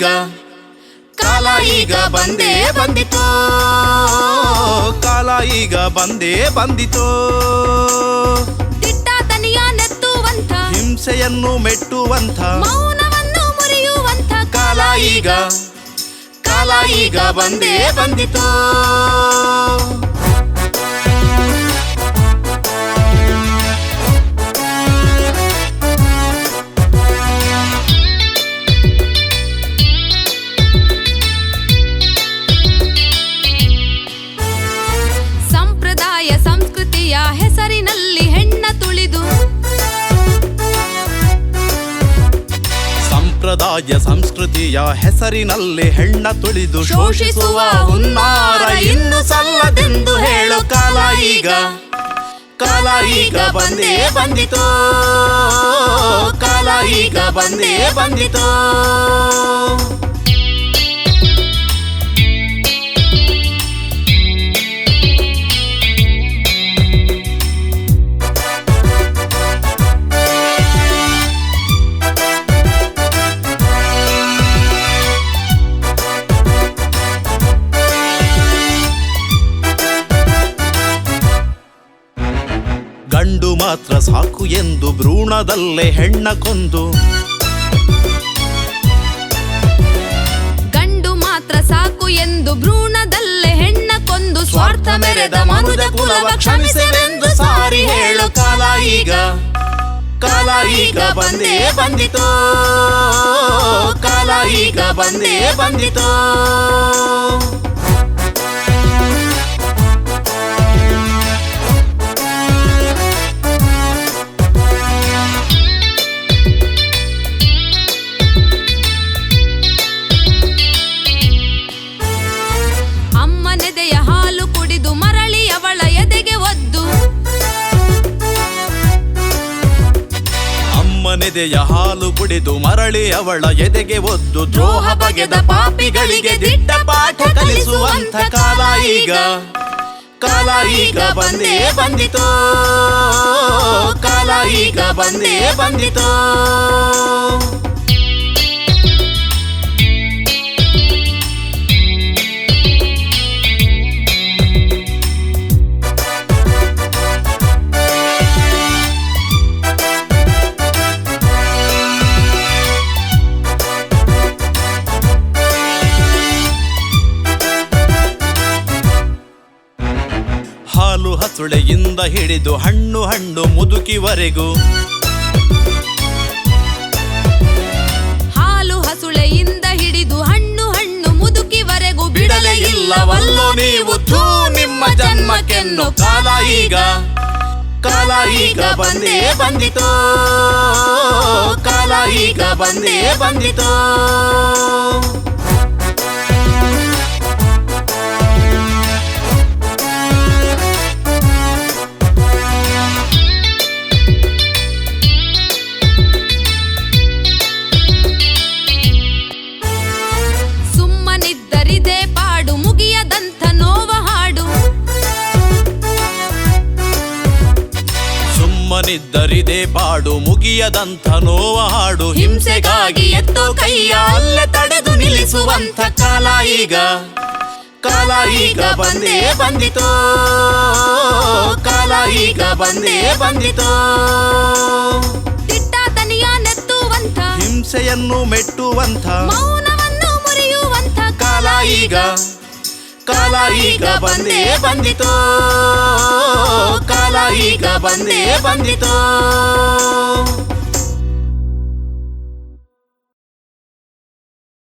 ಕಾಲ ಈಗ? ಕಾಲ ಈಗ ಬಂದೇ ಬಂದಿತು? ಕಾಲ ಈಗ ಬಂದೇ ಬಂದಿತೋ? ದಿಟ್ಟ ತನಿಯ ನೆತ್ತುವಂಥ ಹಿಂಸೆಯನ್ನು ಮೆಟ್ಟುವಂಥ ಮೌನವನ್ನು ಮುರಿಯುವಂಥ ಕಾಲ ಈಗ. ಕಾಲ ಈಗ ಬಂದೇ ಬಂದಿತು? ಸಂಪ್ರದಾಯ ಸಂಸ್ಕೃತಿಯ ಹೆಸರಿನಲ್ಲಿ ಹೆಣ್ಣ ತುಳಿದು ಶೋಷಿಸುವ ಹುನ್ನಾರ ಇನ್ನು ಸಲ್ಲದೆಂದು ಹೇಳು ಕಾಲ ಈಗ. ಕಾಲ ಈಗ ಬಂದೇ ಬಂದಿತು. ಕಾಲ ಈಗ ಬಂದೇ ಬಂದಿತು. ಮಾತ್ರ ಸಾಕು ಎಂದು ಭ್ರೂಣದಲ್ಲೇ ಹೆಣ್ಣ ಕೊಂದು. ಗಂಡು ಮಾತ್ರ ಸಾಕು ಎಂದು ಭ್ರೂಣದಲ್ಲೇ ಹೆಣ್ಣ ಕೊಂದು. ಸ್ವಾರ್ಥ ಮೆರೆದ ಮನುಜ ಕುಲವ ಕ್ಷಮಿಸಲೆಂದು ಸಾರಿ ಹೇಳು ಕಾಲ ಈಗ. ಕಾಲ ಈಗ ಬಂದೇ ಬಂದಿತು. ಕಾಲ ಈಗ ಬಂದೇ ಬಂದಿತು. ಅಮ್ಮನೆದೆಯ ಹಾಲು ಕುಡಿದು ಮರಳಿ ಅವಳ ಎದೆಗೆ ಒದ್ದು ದ್ರೋಹ ಬಗೆದ ಪಾಪಿಗಳಿಗೆ ದಿಟ್ಟ ಪಾಠ ಕಲಿಸುವಂತ ಕಾಲ ಈಗ. ಕಾಲ ಈಗ ಬಂದೇ ಬಂದಿತು, ಕಾಲ ಈಗ ಬಂದೇ ಬಂದಿತು. ಹಾಲು ಹಸುಳೆಯಿಂದ ಹಿಡಿದು ಹಣ್ಣು ಹಣ್ಣು ಮುದುಕಿವರೆಗೂ. ಹಾಲು ಹಸುಳೆಯಿಂದ ಹಿಡಿದು ಹಣ್ಣು ಹಣ್ಣು ಮುದುಕಿವರೆಗೂ ಬಿಡಲೇ ಇಲ್ಲವಲ್ಲೋ ನೀವು ಥೂ ನಿಮ್ಮ ಜನ್ಮಕ್ಕೆನ್ನು ಕಾಲ ಈಗ. ಕಾಲ ಈಗ ಬಂದೇ ಬಂದಿತು, ಕಾಲ ಈಗ ಬಂದೇ ಬಂದಿತು. ಸುಮ್ಮನಿದ್ದರಿದೆ ಬಾಡು ಮುಗಿಯದಂಥ ನೋವ ಹಾಡು. ಹಿಂಸೆಗಾಗಿ ಎತ್ತು ಕೈಯ ಅಲ್ಲೇ ತಡೆದು ನಿಲ್ಲಿಸುವಂತ ಕಾಲ ಈಗ. ಕಾಲ ಈಗ ಬಂದೇ ಬಂದಿತು ಕಾಲ ಈಗ ಬಂದೇ ಬಂದಿತು. ದಿಟ್ಟ ತನಿಯ ನೆತ್ತುವಂಥ ಹಿಂಸೆಯನ್ನು ಮೆಟ್ಟುವಂಥ ಮೌನವನ್ನು ಮುರಿಯುವಂಥ ಕಾಲ ಈಗ. ಕಾಲ ಈಗ ಬಂದೇ ಬಂದಿತು. ಈಗ ಬಂದೇ ಬಂದಿತು